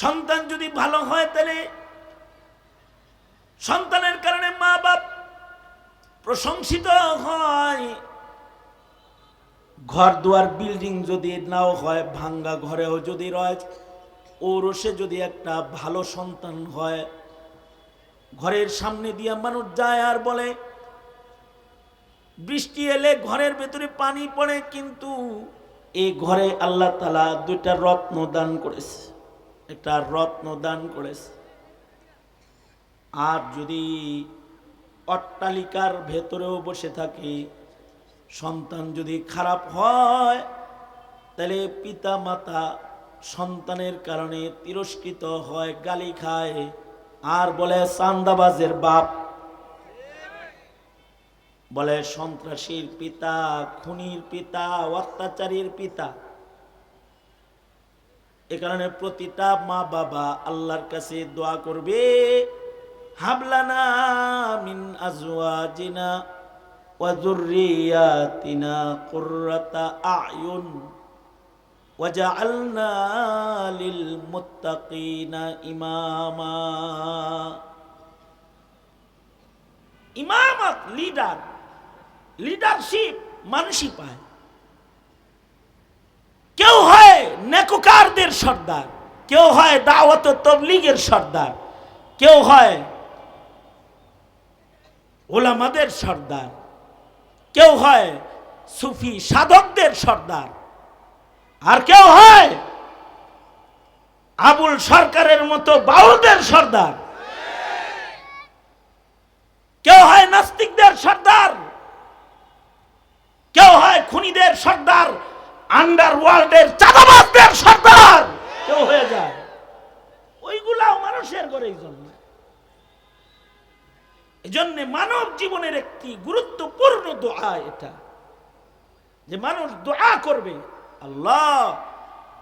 সন্তান যদি ভালো হয় তাহলে সন্তানের কারণে মা বাপ প্রশংসিত হয়। ঘর দুয়ার বিল্ডিং যদি নাও হয়, ভাঙ্গা ঘরেও যদি রয় ওরসে যদি একটা ভালো সন্তান হয়, ঘরের সামনে দিয়ে মানুষ যায় আর বলে, বৃষ্টি এলে ঘরের ভেতরে পানি পড়ে, কিন্তু এই ঘরে আল্লাহ তালা দুইটা রত্ন দান করেছে। একটা রত্ন দান করেছে। আর যদি অট্টালিকার ভেতরেও বসে থাকি, সন্তান যদি খারাপ হয়, তাহলে পিতা মাতা সন্তানের কারণে তিরস্কৃত হয়, গালি খায়, আর বলে চান্দাবাজের বাপ। বলে সন্ত্রাসীর পিতা, খুনির পিতা, অত্যাচারীর পিতা। এ কারণে প্রতিটা মা বাবা আল্লাহর কাছে দোয়া করবে, হাবলানা ইমামা। লিডারশিপ মানুষই পায়। কেউ হয় নেকুকারদের সর্দার। কেউ হয় দাওয়াত তবলিগের সর্দার। কেউ হয় ওলামাদের সর্দার। কেউ হয় সুফি সাধকদের সর্দার। আর কেউ হয় আবুল সরকারের মতো বাউলদের সর্দার। কেউ হয় নাস্তিকদের সর্দার। কেউ হয় খুনিদের সর্দার। আন্ডার ওয়ার্ল্ডের চাঁদাবাজদের সর্দার। কেউ হয়ে যায়। ওইগুলাও মানুষের ঘরেই জন্ম এজন্য মানব জীবনের একটি গুরুত্বপূর্ণ দোয়া এটা। যে মানুষ দোয়া করবে, আল্লাহ,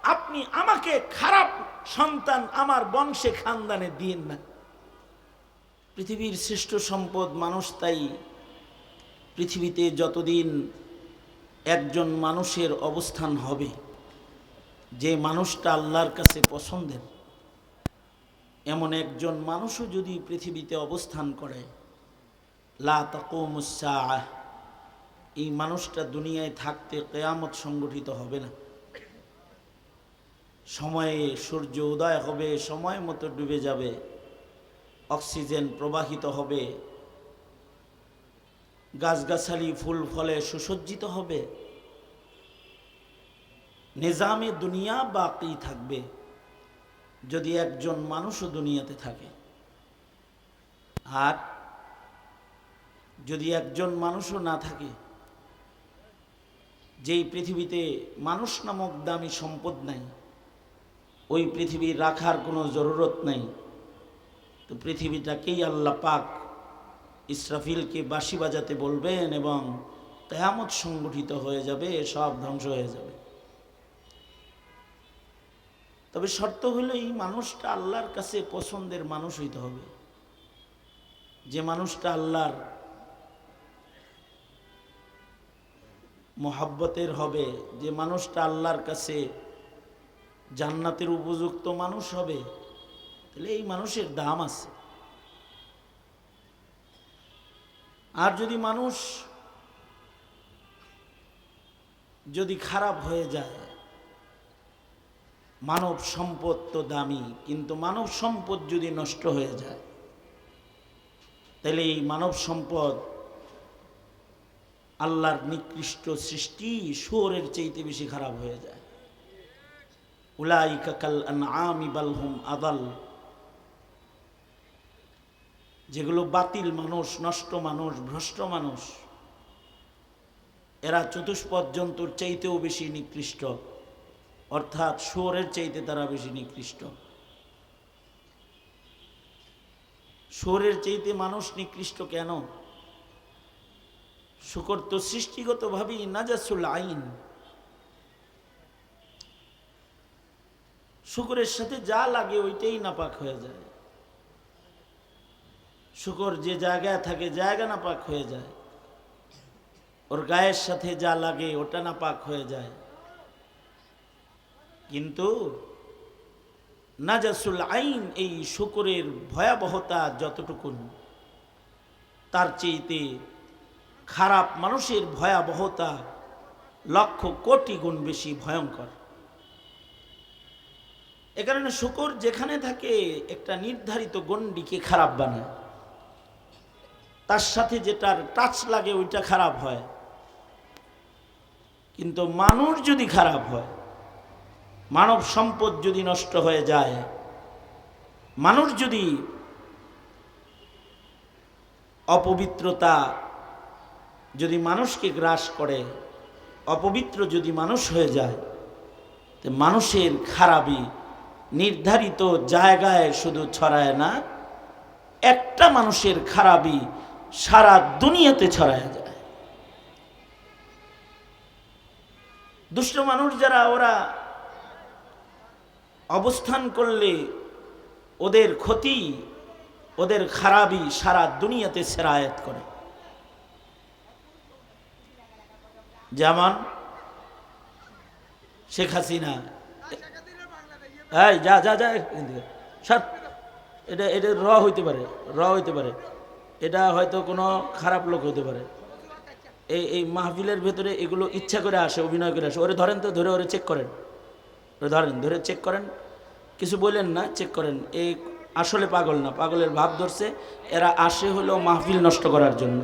আপনি আমাকে খারাপ সন্তান আমার বংশে খানদানে দিন না। পৃথিবীর শ্রেষ্ঠ সম্পদ মানুষ তাই পৃথিবীতে যতদিন একজন মানুষের অবস্থান হবে। যে মানুষটা আল্লাহর কাছে পছন্দের এমন একজন মানুষও যদি পৃথিবীতে অবস্থান করে লা তাকুমুসসাআহ, এই মানুষটা দুনিয়ায় থাকতে কেয়ামত সংগঠিত হবে না। সময়ে সূর্য উদয় হবে সময় মতো ডুবে যাবে অক্সিজেন প্রবাহিত হবে গাছগাছালি, ফুল ফলে সুসজ্জিত হবে। নিজামে দুনিয়া বাকি থাকবে, যদি একজন মানুষও দুনিয়াতে থাকে। আর যদি একজন মানুষও না থাকে, যেই পৃথিবীতে মানুষ নামক দামি সম্পদ নাই, ওই পৃথিবী রাখার কোনো জরুরত নাই, তো পৃথিবীটাকেই আল্লাহ পাক ইসরাফিলকে বাঁশি বাজাতে বলবেন এবং কেয়ামত সংগঠিত হয়ে যাবে, সব ধ্বংস হয়ে যাবে। তবে শর্ত হলো এই মানুষটা আল্লাহর কাছে পছন্দের মানুষ হইতে হবে। যে মানুষটা আল্লাহর মোহাব্বতের হবে, যে মানুষটা আল্লাহর কাছে জান্নাতের উপযুক্ত মানুষ হবে, তাহলে এই মানুষের দাম আছে। আর যদি মানুষ যদি খারাপ হয়ে যায়, মানব সম্পদ তো দামি, কিন্তু মানব সম্পদ যদি নষ্ট হয়ে যায়, তাহলে এই মানব সম্পদ আল্লাহর নিকৃষ্ট সৃষ্টি শুয়োরের চাইতে বেশি খারাপ হয়ে যায়। উলাইকা কাল আনআমি বাল হুম আদাল। যেগুলো বাতিল মানুষ, নষ্ট মানুষ, ভ্রষ্ট মানুষ, এরা চতুষ্পদ জন্তুর চাইতেও বেশি নিকৃষ্ট। অর্থাৎ শুয়োরের চাইতে তারা বেশি নিকৃষ্ট। শুয়োরের চাইতে মানুষ নিকৃষ্ট কেন? শুকর তো সৃষ্টিগতভাবেই নাজাসুল আইন। শুকরের সাথে যা লাগে ওইটাই নাপাক হয়ে যায়। শুকর যে জায়গায় থাকে, জায়গা না পাক হয়ে যায়। ওর গায়ের সাথে যা লাগে, ওটা না পাক হয়ে যায়। কিন্তু নাজাসুল আইন এই শুকরের ভয়াবহতা যতটুকুন, তার চেয়েতে খারাপ মানুষের ভয়াবহতা লক্ষ কোটি গুণ বেশি ভয়ঙ্কর। এ কারণে শুকর যেখানে থাকে, একটা নির্ধারিত গণ্ডিকে খারাপ বানায়। তার সাথে যেটার টাচ লাগে, ওইটা খারাপ হয়। কিন্তু মানুষ যদি খারাপ হয়, মানব সম্পদ যদি নষ্ট হয়ে যায়, মানুষ যদি অপবিত্রতা যদি মানুষকে গ্রাস করে, অপবিত্র যদি মানুষ হয়ে যায়, তো মানুষের খারাপই নির্ধারিত জায়গায় শুধু ছড়ায় না, একটা মানুষের খারাপই সারা দুনিয়াতে ছড়ায় যায় দুষ্ট মানুষ যারা, ওরা অবস্থান করলে ওদের ক্ষতি, ওদের খারাপই সারা দুনিয়াতে সেরায়াত করে যেমন শেখ হাসিনা এই, যা যা যা। সর। এটা এটা র হইতে পারে, র হইতে পারে এটা হয়তো কোনো খারাপ লোক হতে পারে। এই এই মাহফিলের ভেতরে এগুলো ইচ্ছা করে আসে, অভিনয় করে আসে। ওরে ধরেন তো, ধরে ওরে চেক করেন। ওরে ধরেন, ধরে চেক করেন। কিছু বললেন না চেক করেন। এই আসলে পাগল না, পাগলের ভাব ধরছে। এরা আসে হলো মাহফিল নষ্ট করার জন্য।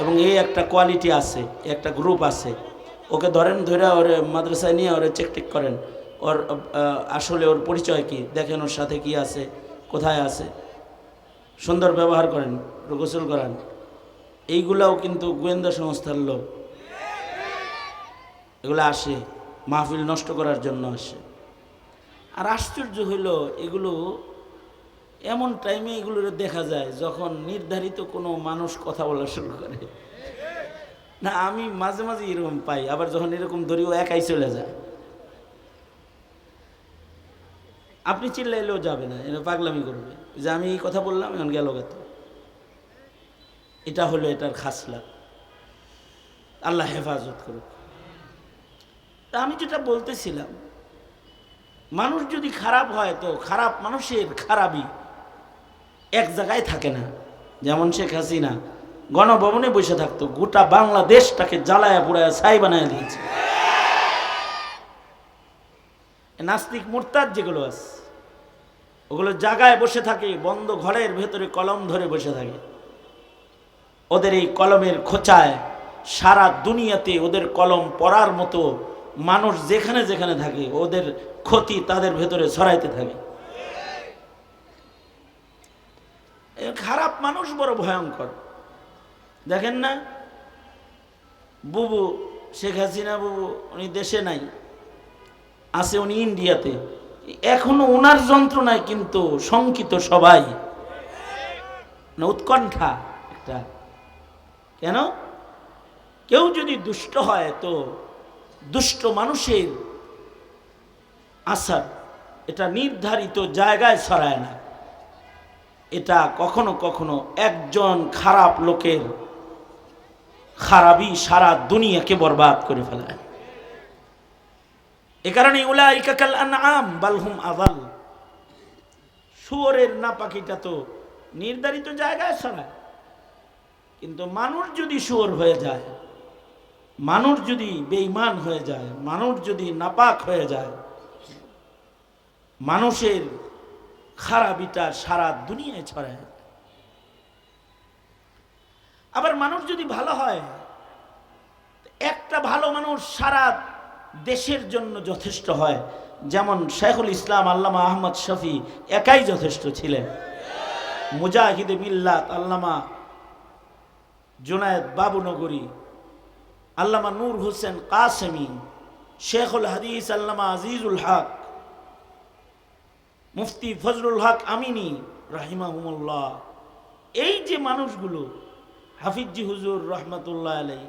এবং এই একটা কোয়ালিটি আছে একটা গ্রুপ আছে। ওকে ধরেন, ধরে ওরে মাদ্রাসায় নিয়ে ওরে চেক টেক করেন। ওর আসলে ওর পরিচয় কি? দেখেন ওর সাথে কি আছে, কোথায় আছে। সুন্দর ব্যবহার করেন গোসল করান। এইগুলাও কিন্তু গোয়েন্দা সংস্থার লোক এগুলো আসে, মাহফিল নষ্ট করার জন্য আসে। আর আশ্চর্য হইল, এগুলো এমন টাইমে এগুলো দেখা যায় যখন নির্ধারিত কোনো মানুষ কথা বলা শুরু করে। না, আমি মাঝে মাঝে এরকম পাই, আবার যখন এরকম ধরি ও একাই চলে যায়। আপনি চিল্লাইলেও যাবে না এটা পাগলামি করবে। যে আমি এই কথা বললাম, এখন গেল গেত এটা হলো এটার খাসলা। আল্লাহ হেফাজত করুক। আমি যেটা বলতেছিলাম, মানুষ যদি খারাপ হয় তো খারাপ মানুষের খারাপই। এক জায়গায় থাকে না। যেমন শেখ হাসিনা গণভবনে বসে থাকতো, গোটা বাংলাদেশটাকে জ্বালায়া পুড়ায় ছাই বানায় দিয়েছে। নাস্তিক মুরতাদ যেগুলো আছে ওগুলো জায়গায় বসে থাকে, বন্ধ ঘরের ভেতরে কলম ধরে বসে থাকে। ওদের এই কলমের খোঁচায় সারা দুনিয়াতে ওদের কলম পড়ার মতো মানুষ যেখানে যেখানে থাকে, ওদের ক্ষতি তাদের ভেতরে ছড়াইতে থাকে। খারাপ মানুষ বড় ভয়ঙ্কর। দেখেন না? বুবু, শেখ হাসিনা বুবু, উনি দেশে নাই, আছে উনি ইন্ডিয়াতে। এখনও ওনার যন্ত্রণায় কিন্তু শঙ্কিত সবাই। উৎকণ্ঠা একটা। কেন? কেউ যদি দুষ্ট হয় তো দুষ্ট মানুষের আসার এটা নির্ধারিত জায়গায় ছড়ায় না। এটা কখনো কখনো একজন খারাপ লোকের খারাপই সারা দুনিয়াকে বরবাদ করে ফেলায়। এ কারণে উলাইকাকাল আনআম বালহুম আযাল। শুয়োরের না পাখিটা তো নির্ধারিত জায়গায় ছড়ায়। কিন্তু মানুষ যদি শুয়োর হয়ে যায়, মানুষ যদি বেঈমান হয়ে যায়, মানুষ যদি নাপাক হয়ে যায়, মানুষের খারাপিটা সারা দুনিয়ায় ছড়ায়। আবার মানুষ যদি ভালো হয়, একটা ভালো মানুষ সারা দেশের জন্য যথেষ্ট হয়। যেমন শেখুল ইসলাম, আল্লামা আহমদ শফি একাই যথেষ্ট ছিলেন। মুজাহিদে মিল্লাত, আল্লামা জুনায়দ বাবুনগরী, আল্লামা নূর হোসেন কাসেমি, শেখুল হাদিস, আল্লামা আজিজুল হক, মুফতি ফজলুল হক আমিনী রাহিমাহুমুল্লাহ। এই যে মানুষগুলো, হাফিজি হুজুর রহমতুল্লাহ আলাই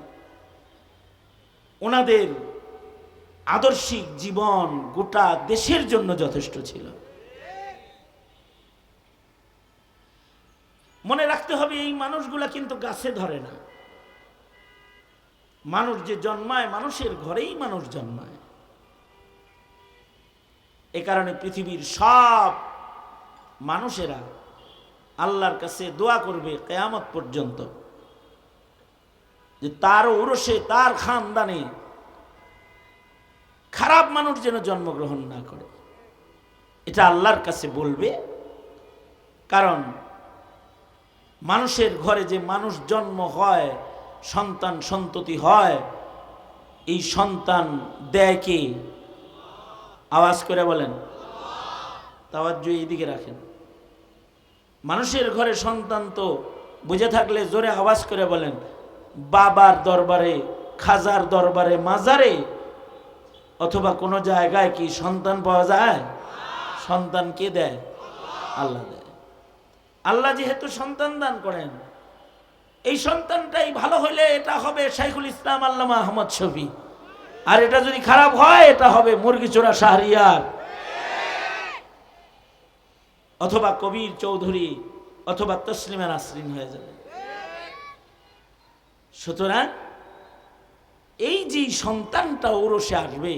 ওনাদের আদর্শিক জীবন গোটা দেশের জন্য যথেষ্ট ছিল। মনে রাখতে হবে, এই মানুষগুলা কিন্তু গাছে ধরে না। মানুষ যে জন্মায়, মানুষের ঘরেই মানুষ জন্মায়। এ কারণে পৃথিবীর সব মানুষেরা আল্লাহর কাছে দোয়া করবে কেয়ামত পর্যন্ত, যে তার উরসে তার খানদানে খারাপ মানুষ যেন জন্মগ্রহণ না করে। এটা আল্লাহর কাছে বলবে। কারণ মানুষের ঘরে যে মানুষ জন্ম হয়, সন্তান সন্ততি হয়, এই সন্তান দেয় কে? আওয়াজ করে বলেন। তাওয়াজ্জু এইদিকে রাখেন। মানুষের ঘরে সন্তান তো বুঝে থাকলে জোরে আওয়াজ করে বলেন, বাবার দরবারে, খাজার দরবারে, মাজারে অথবা কোনো জায়গায় কি সন্তান পাওয়া যায়? সন্তান কে দেয়? আল্লাহ দেয়। আল্লাহ যেহেতু সন্তান দান করেন, এই সন্তানটাই ভালো হলে এটা হবে শাইখুল ইসলাম আল্লামা আহমদ শফি আর এটা যদি খারাপ হয়, এটা হবে মুরগি চোরা শাহরিয়ার। অথবা কবির চৌধুরী, অথবা তসলিমা নাসরিন হয়ে যাবে। সুতরাং এই যে সন্তানটা ওরসে আসবে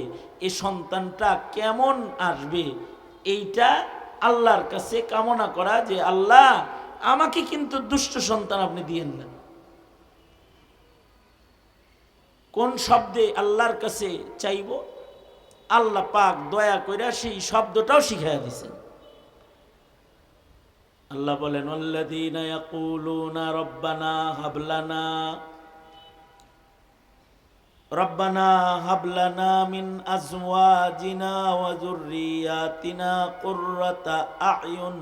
এই সন্তানটা কেমন আসবে, এইটা আল্লাহর কাছে কামনা করা যে আল্লাহ, আমাকে কিন্তু দুষ্ট সন্তান আপনি দিয়েন না। কোন শব্দে আল্লাহর কাছে চাইব? আল্লাহ পাক দয়া করে সেই শব্দটাও শিখাইয়া দিছেন। আল্লাহ বলেন আল্লাযীনা ইয়াকুলুনা রব্বানা হাবলানা হাবলানা মিন আজওয়াজিনা ওয়া যুররিয়াতিনা কুররাতা আ'য়ুন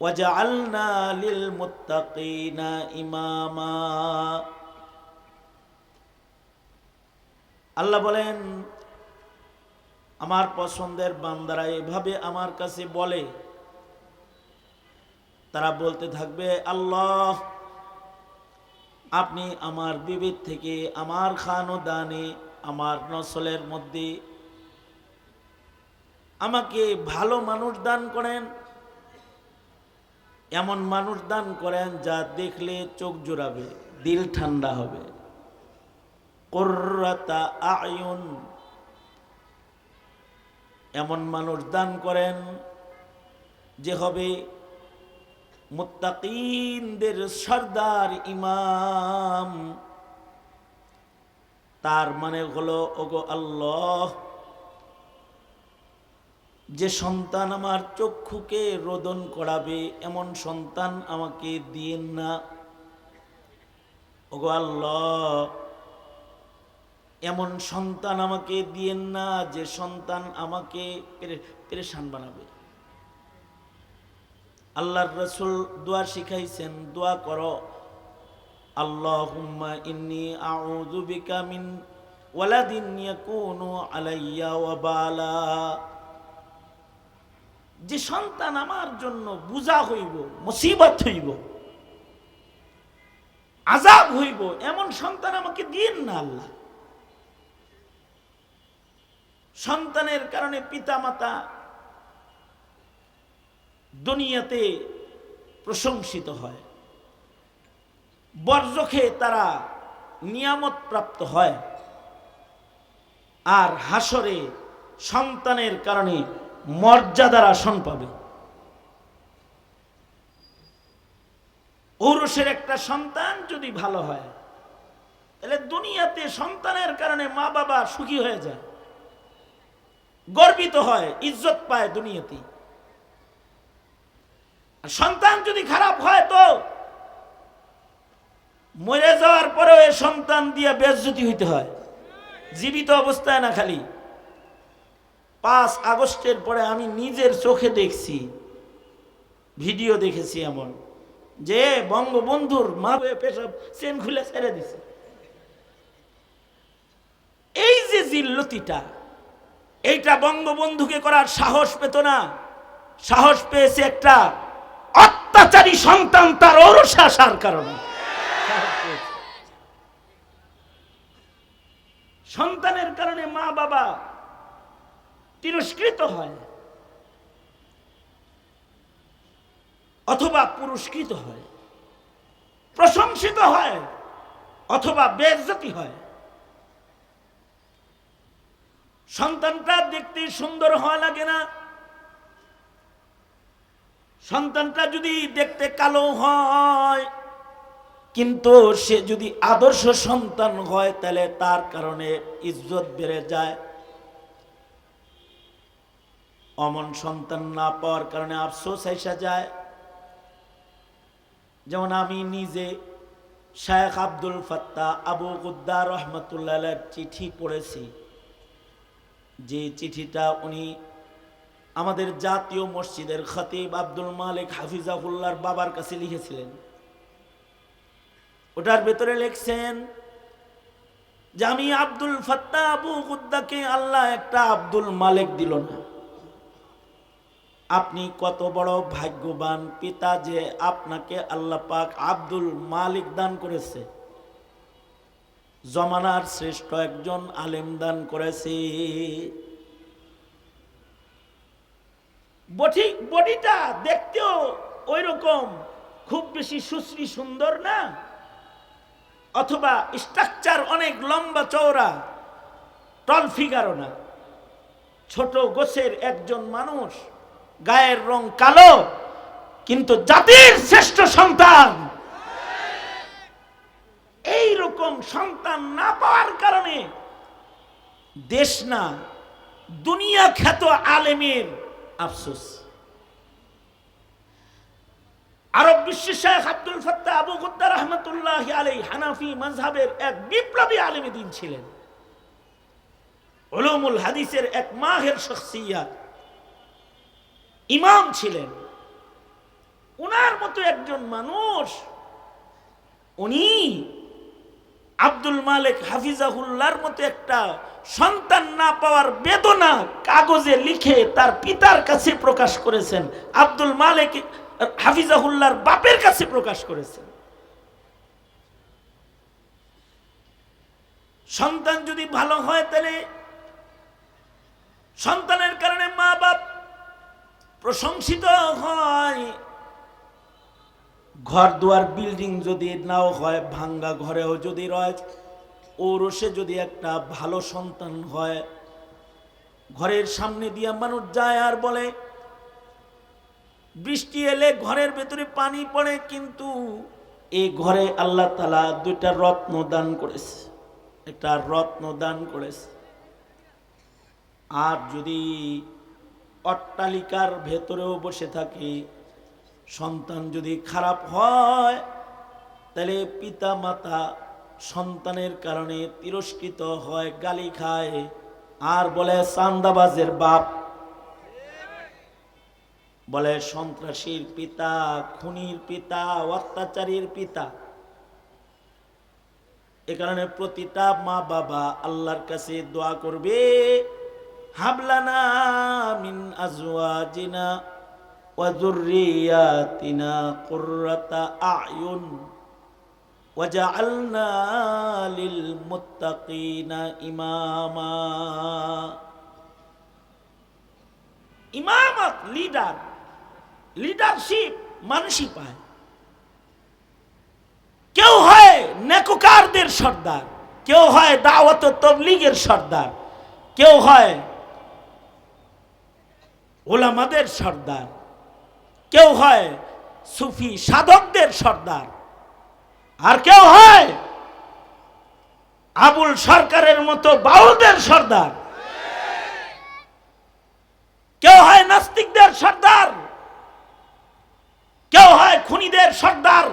ওয়াজআলনা লিল মুত্তাকিনা ইমামা। আল্লাহ বলেন, আমার পছন্দের বান্দারা এভাবে আমার কাছে বলে। তারা বলতে থাকবে, আল্লাহ আপনি আমার বিবেক থেকে আমার খানো দানে আমার নসলের মধ্যে আমাকে ভালো মানুষ দান করেন, এমন মানুষ দান করেন যা দেখলে চোখ জোড়াবে, দিল ঠান্ডা হবে। কর্রাতা আয়ুন, এমন মানুষ দান করেন যে হবে মুত্তাকিনদের সর্দার ইমাম। তার মানে হলো, ওগো আল্লাহ, যে সন্তান আমার চক্ষুকে রোদন করাবে, এমন সন্তান আমাকে দিয়েন না। ওগো আল্লাহ, এমন সন্তান আমাকে দিয়েন না যে সন্তান আমাকে পেরেশান বানাবে। আল্লাহর রসুল দোয়া শিখাইছেন, দোয়া করো। আল্লাহুম্মা ইন্নি ওয়ালাদিন ইয়াকুনু আলাইয়া যে সন্তান আমার জন্য বুঝা হইব, মুসিবত হইব আজাব হইব, এমন সন্তান আমাকে দিন না আল্লাহ। সন্তানের কারণে পিতা মাতা দুনিয়াতে প্রশংসিত হয়। বর্জ্য খেয়ে তারা নিয়ামত প্রাপ্ত হয় আর হাসরে সন্তানের কারণে মর্যাদার আসন পাবে। ঔরসের একটা সন্তান যদি ভালো হয়, তাহলে দুনিয়াতে সন্তানের কারণে মা বাবা সুখী হয়ে যায়, গর্বিত হয়, ইজ্জত পায় দুনিয়াতে আর সন্তান যদি খারাপ হয় তো মরে যাওয়ার পরেও এ সন্তান দিয়ে বেজ্জতি হইতে হয়। জীবিত অবস্থায় না খালি। পাঁচ আগস্টের পরে আমি নিজের চোখে দেখছি, ভিডিও দেখেছি এমন, যে বঙ্গবন্ধুর মা হয়ে পেশাব চেন খুলে ছেড়ে দিছে। এই যে জিল্লতিটা, এইটা বঙ্গবন্ধুকে করার সাহস পেত না। সাহস পেয়েছে একটা অত্যাচারী সন্তান তার ঔরসে আসার কারণে। সন্তানের কারণে মা বাবা তিরস্কৃত হয়, অথবা পুরস্কৃত হয়, প্রশংসিত হয়, অথবা বেজ্জতি হয়। সন্তানটা দেখতে সুন্দর হওয়া লাগে না সন্তানটা যদি দেখতে কালো হয়, কিন্তু সে যদি আদর্শ সন্তান হয়, তাহলে তার কারণে ইজ্জত বেড়ে যায়। অমন সন্তান না পাওয়ার কারণে আফসোস এসে যায়। যেমন আমি নিজে শেখ আব্দুল ফাত্তা আবু গুদ্দার রহমতুল্লাহ চিঠি পড়েছি। যে চিঠিটা উনি আমাদের জাতীয় মসজিদের খতিব আব্দুল মালিক হাফিজাহুল্লার বাবার কাছে লিখেছিলেন। ওটার ভেতরে লিখছেন যে আমি আব্দুল ফাত্তা আবু গুদ্দাকে আল্লাহ একটা আব্দুল মালিক দিল না। আপনি কত বড় ভাগ্যবান পিতা যে আপনাকে আল্লাহ পাক আব্দুল মালিক দান করেছে। জমানার শ্রেষ্ঠ একজন আলেম দান করেছে। বটি, বডিটা দেখতেও ওই রকম খুব বেশি সুশ্রী সুন্দর না? অথবা স্ট্রাকচার অনেক লম্বা চওড়া, টল ফিগারও না। ছোট গোছের একজন মানুষ, গায়ের রং কালো, কিন্তু জাতির শ্রেষ্ঠ সন্তান। এই রকম সন্তান না পাওয়ার কারণে দেশ না, দুনিয়া খ্যাত আলেমের আফসোস। আরব বিশ্বের শেখ আব্দুল ফত্তা আবু গুদ্দা রহমতুল্লাহ আলাই হানাফি মজহাবের এক বিপ্লবী আলেমী দিন ছিলেন। উলুমুল হাদিসের এক মাহের শখসিয়াত। ইমাম ছিলেন। উনার মতো একজন মানুষ, উনি আব্দুল মালিক হাফিজাহুল্লার মতো একটা সন্তান না পাওয়ার বেদনা কাগজে লিখে তার পিতার কাছে প্রকাশ করেছেন। আব্দুল মালিক হাফিজাহুল্লার বাপের কাছে প্রকাশ করেছেন। সন্তান যদি ভালো হয় তাহলে সন্তানের কারণে মা বাপ প্রশংসিত হয়। ঘর দুয়ার বিল্ডিং যদি নাও হয়, ভাঙ্গা ঘরেও যদি রয় ওরসে যদি একটা ভালো সন্তান হয়, ঘরের সামনে দিয়ে মানুষ যায় আর বলে, বৃষ্টি এলে ঘরের ভেতরে পানি পড়ে, কিন্তু এই ঘরে আল্লাহ তালা দুইটা রত্ন দান করেছে। একটা রত্ন দান করেছে। আর যদি অট্টালিকার ভেতরেও বসে থাকি সন্তান যদি খারাপ হয়, তাহলে পিতা মাতা সন্তানের কারণে তিরস্কৃত হয়, গালি খায়। আর বলে চান্দাবাজের বাপ। বলে সন্ত্রাসীর পিতা, খুনির পিতা, অত্যাচারীর পিতা। এ কারণে প্রতিটা মা বাবা আল্লাহর কাছে দোয়া করবে, হাবলানা মিন আজওয়াজিনা কুররাতা আয়ুন ওয়াজআলনা লিল মুত্তাকিনা ইমামা ইমামত লিডার লিডারশিপ মানুষই পায়। কেউ হয় নেকুকারদের সর্দার, কেউ হয় দাওয়াত তবলিগের সর্দার, কেউ হয় ওলামাদের সর্দার। কেউ হয় সুফি সাধকদের সর্দার, আর কেউ হয় আবুল সরকারের মতো বাউলদের সর্দার। কেউ হয় নাস্তিকদের সর্দার, কেউ হয় খুনিদের সর্দার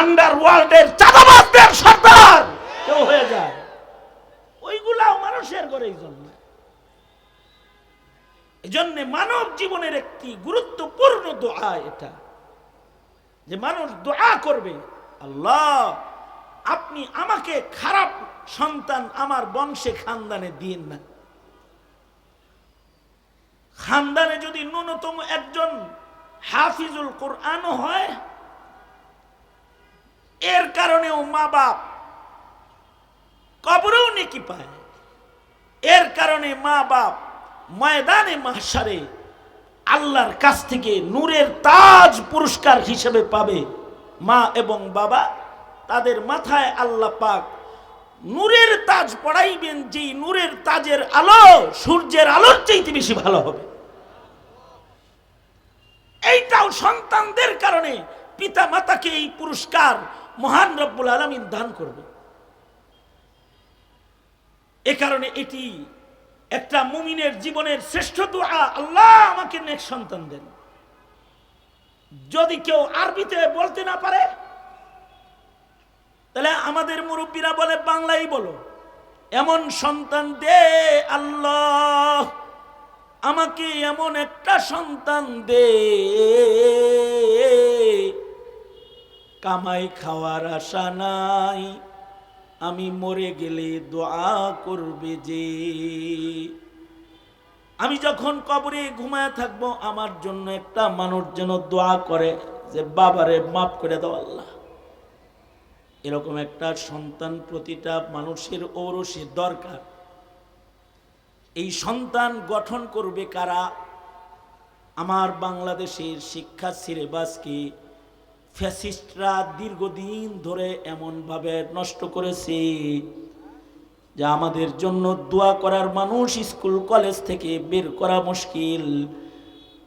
আন্ডার ওয়ার্ল্ডের চাঁদাবাজদের সর্দার, কেউ হয়ে যায়। ওইগুলাও মানুষের ঘরেই জন্ম এজন্য মানব জীবনের একটি গুরুত্বপূর্ণ দোয়া এটা। যে মানুষ দোয়া করবে, আল্লাহ, আপনি আমাকে খারাপ সন্তান আমার বংশে খানদানে দিন না। খানদানে যদি ন্যূনতম একজন হাফিজুল কোরআনও হয়, এর কারণেও মা বাপ কবরেও নেকি পায়। এর কারণে মা বাপ ময়দানে মাসারে আল্লাহর কাছ থেকে নূরের তাজ পুরস্কার হিসেবে পাবে মা এবং বাবা। তাদের মাথায় আল্লাহ পাক নূরের তাজ পড়াইবেন, যেই নূরের তাজের আলো সূর্যের আলোর চাইতে বেশি ভালো হবে। এইটাও সন্তানদের কারণে পিতা মাতাকে এই পুরস্কার মহান রব্বুল আলমিন দান করবে। এ কারণে এটি একটা মুমিনের জীবনের শ্রেষ্ঠ দোয়া আল্লাহ আমাকে নেক সন্তান দেন। যদি কেউ আরবিতে বলতে না পারে, তাহলে আমাদের মুরব্বীরা বলে বাংলাই বলো, এমন সন্তান দে আল্লাহ, আমাকে এমন একটা সন্তান দে। কামাই খাওয়ার আশা নাই আমি মরে গেলে দোয়া করবে যে। আমি যখন কবরে ঘুমায় থাকব, আমার জন্য একটা মানুষ যেন দোয়া করে যে, বাবারে, মাফ করে দাও আল্লাহ। এরকম একটা সন্তান প্রতিটা মানুষের ঔরসের দরকার। এই সন্তান গঠন করবে কারা? আমার বাংলাদেশের শিক্ষা সিলেবাসকে ফ্যাসিস্টরা দীর্ঘদিন ধরে এমনভাবে নষ্ট করেছে যে আমাদের জন্য দোয়া করার মানুষ স্কুল, কলেজ থেকে বের করা মুশকিল।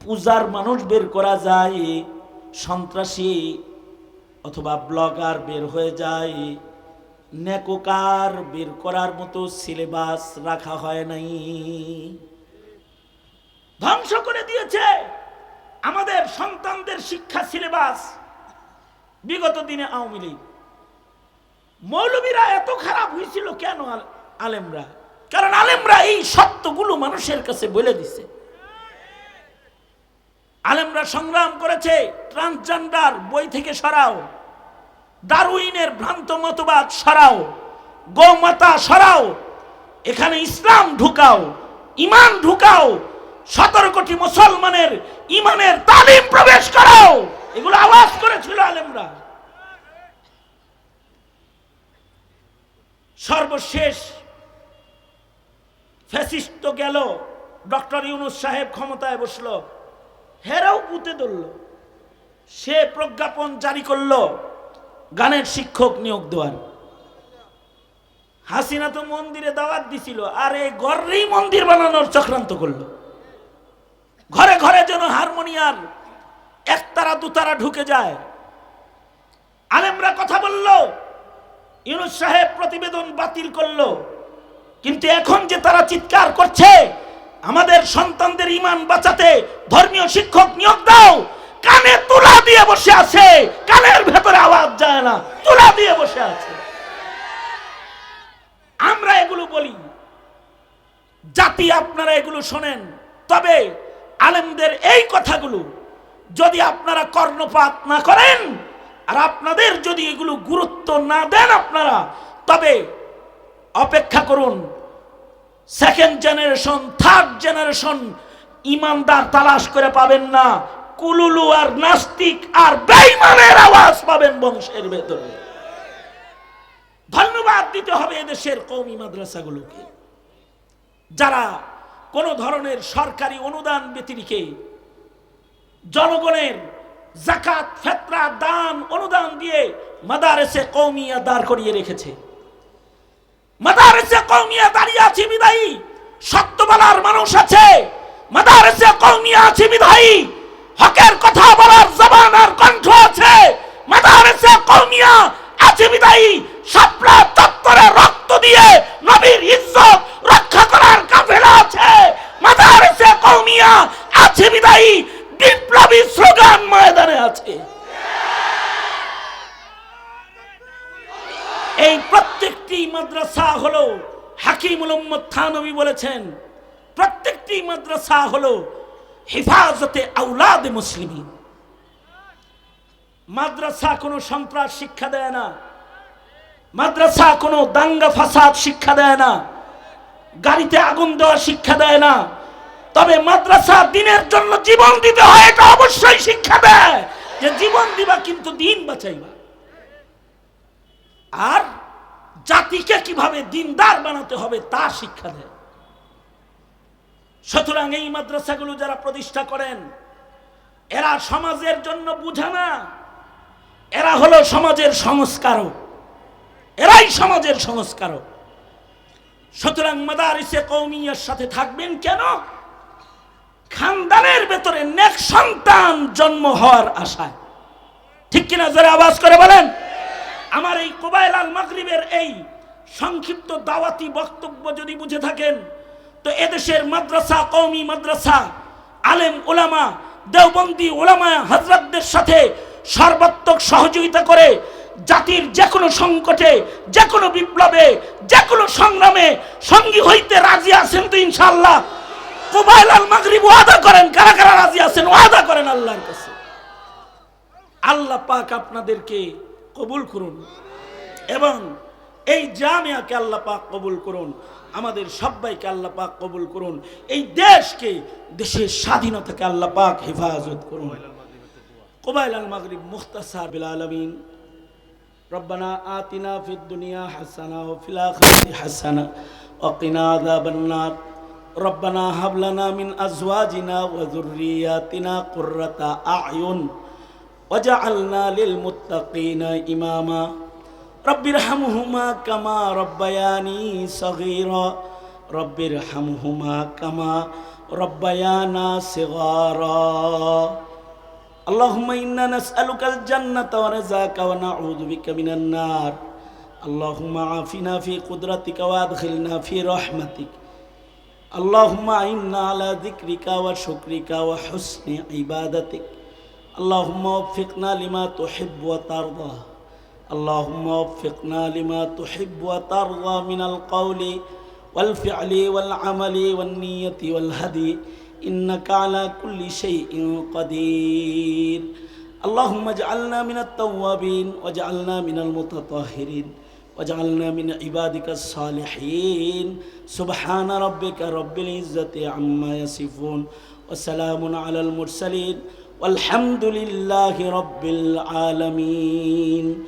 পূজার মানুষ বের করা যায়, সন্ত্রাসী অথবা ব্লগার বের হয়ে যায়। নেকোকার বের করার মতো সিলেবাস রাখা হয় নাই। ধ্বংস করে দিয়েছে আমাদের সন্তানদের শিক্ষা সিলেবাস। বিগত দিনে আওয়ামী লীগ। মৌলবীরা এত খারাপ হয়েছিল কেন আলেমরা? কারণ আলেমরা এই সত্যগুলো মানুষের কাছে বলে দিছে। আলেমরা সংগ্রাম করেছে ট্রান্সজেন্ডার বই থেকে সরাও, দারুইনের ভ্রান্ত মতবাদ সরাও, গোমাতা সরাও, এখানে ইসলাম ঢুকাও, ইমান ঢুকাও, সতেরো কোটি মুসলমানের ইমানের তালিম প্রবেশ করাও। এগুলো করেছিল আলেমরা। সর্বশেষ ফ্যাসিস্ট তো গেল, ডক্টর ইউনুস সাহেব ক্ষমতায় বসল, হেরাও পুঁতে ধরল। সে প্রজ্ঞাপন জারি করল গানের শিক্ষক নিয়োগ দেওয়ার। হাসিনা তো মন্দিরে দাওয়াত দিছিল, আর এই ঘরেই মন্দির বানানোর চক্রান্ত করল। ঘরে ঘরে যেন হারমোনিয়ার একতারা দুতারা ঢুকে যায়। আলেমরা কথা বলল, ইউনুস সাহেব প্রতিবেদন বাতিল করল। কিন্তু এখন যে তারা চিৎকার করছে, আমাদের সন্তানদের ইমান বাঁচাতে ধর্মীয় শিক্ষক নিয়োগ দাও, কানে তুলা দিয়ে বসে আছে, কানের ভেতরে আওয়াজ যায় না, তুলা দিয়ে বসে আছে। আমরা এগুলো বলি, জাতি আপনারা এগুলো শোনেন, তবে আলেমদের এই কথাগুলো যদি আপনারা কর্ণপাত না করেন, আর আপনাদের যদি এগুলো গুরুত্ব না দেন আপনারা, তবে অপেক্ষা করুন সেকেন্ড জেনারেশন থার্ড জেনারেশন ইমানদার তালাশ করে পাবেন না, কুলুলু আর নাস্তিক আর বেঈমানের আওয়াজ পাবেন বংশের ভেতরে। ধন্যবাদ দিতে হবে এদেশের কৌমি মাদ্রাসাগুলোকে, যারা কোনো ধরনের সরকারি অনুদান ব্যতিরিকে জনগণের জাকাত, ফেতরা, দান, অনুদান দিয়ে মাদারেসে কৌমিয়া দাঁড় করিয়ে রেখেছে। মাদারেসে কৌমিয়া দাঁড়িয়ে আছে বিদায়ী। সত্য বলার মানুষ আছে। মাদারেসে কৌমিয়া আছে বিদায়ী। হকের কথা বলার জবান আর কণ্ঠ আছে। মাদারেসে কৌমিয়া আছে বিদায়ী। সাপলা চত্বরে রক্ত দিয়ে নবীর ইজ্জত রক্ষা করার কাফেলা আছে। মাদারেসে কৌমিয়া আছে বিদায়ী। বিপ্লবী স্লোগান ময়দানে আছে। এই প্রত্যেকটি মাদ্রাসা হলো হাকিমুল উম্মদ থানবী বলেছেন, প্রত্যেকটি মাদ্রাসা হলো হেফাজতে আউলাদ মুসলিমিন। মাদ্রাসা কোনো সন্ত্রাস শিক্ষা দেয় না, মাদ্রাসা কোনো দাঙ্গা ফাসাদ শিক্ষা দেয় না, গাড়িতে আগুন দেওয়া শিক্ষা দেয় না তবে মাদ্রাসা দিনের জন্য জীবন দিতে হয়, এটা অবশ্যই শিক্ষা দেয় যে জীবন দিবা কিন্তু দিন বাঁচাইবা। আর জাতিকে কীভাবে দিনদার বানাতে হবে তা শিক্ষা দেয় সুতরাং এই মাদ্রাসাগুলো যারা প্রতিষ্ঠা করেন, এরা সমাজের জন্য বুঝে না। এরা হলো সমাজের সংস্কারক। এরাই সমাজের সংস্কারক। সুতরাং মাদারিসে কৌমিয়ার সাথে থাকবেন কেন? খানদানের ভেতরে নেক সন্তান জন্ম হওয়ার আশায়। ঠিক কিনা যারা আওয়াজ করে বলেন? আমার এই কোবাইল আল মাগরিবের এই সংক্ষিপ্ত দাওয়াতি বক্তব্য যদি বুঝে থাকেন, তো এদেশের মাদ্রাসা কৌমি মাদ্রাসা, আলেম ওলামা দেওবন্দি ওলামা হজরতদের সাথে সর্বাত্মক সহযোগিতা করে জাতির যে কোনো সংকটে যে কোনো বিপ্লবে যে কোনো সংগ্রামে সঙ্গী হইতে রাজি আছেন তো ইনশাআল্লাহ। কোবাইল আল মাগরিব ওয়াদা করেন কারা কারা রাজি আছেন ওয়াদা করেন আল্লাহর কাছে আল্লাহ পাক আপনাদেরকে কবুল করুন এবং এই জামিয়াকে আল্লাহ পাক কবুল করুন আমাদের সবাইকে আল্লাহ পাক কবুল করুন এই দেশকে দেশের স্বাধীনতাকে আল্লাহ পাক হেফাজত করুন কোবাইল আল মাগরিব মুখতাসার বিল আলমিন ربنا آتنا في الدنيا حسنة وفي الآخرة حسنة وقنا عذاب النار ربنا هب لنا من أزواجنا وذرياتنا قرة أعين وجعلنا للمتقين إماما رب ارحمهما كما ربياني صغيرا رب ارحمهما كما ربيانا صغارا اللهم إنا نسألك الجنة ورزاك ونعوذ بك من النار اللهم عافنا في قدرتك وادخلنا في رحمتك اللهم أعنا على ذكرك وشكرك وحسن عبادتك اللهم وفقنا لما تحب وترضى اللهم وفقنا لما تحب وترضى من القول والفعل والعمل والنية والهدي إنك على كل شيء قدير اللهم اجعلنا من التوابين واجعلنا من المتطهرين واجعلنا من عبادك الصالحين سبحان ربك رب العزة عما يصفون وسلام على المرسلين والحمد لله رب العالمين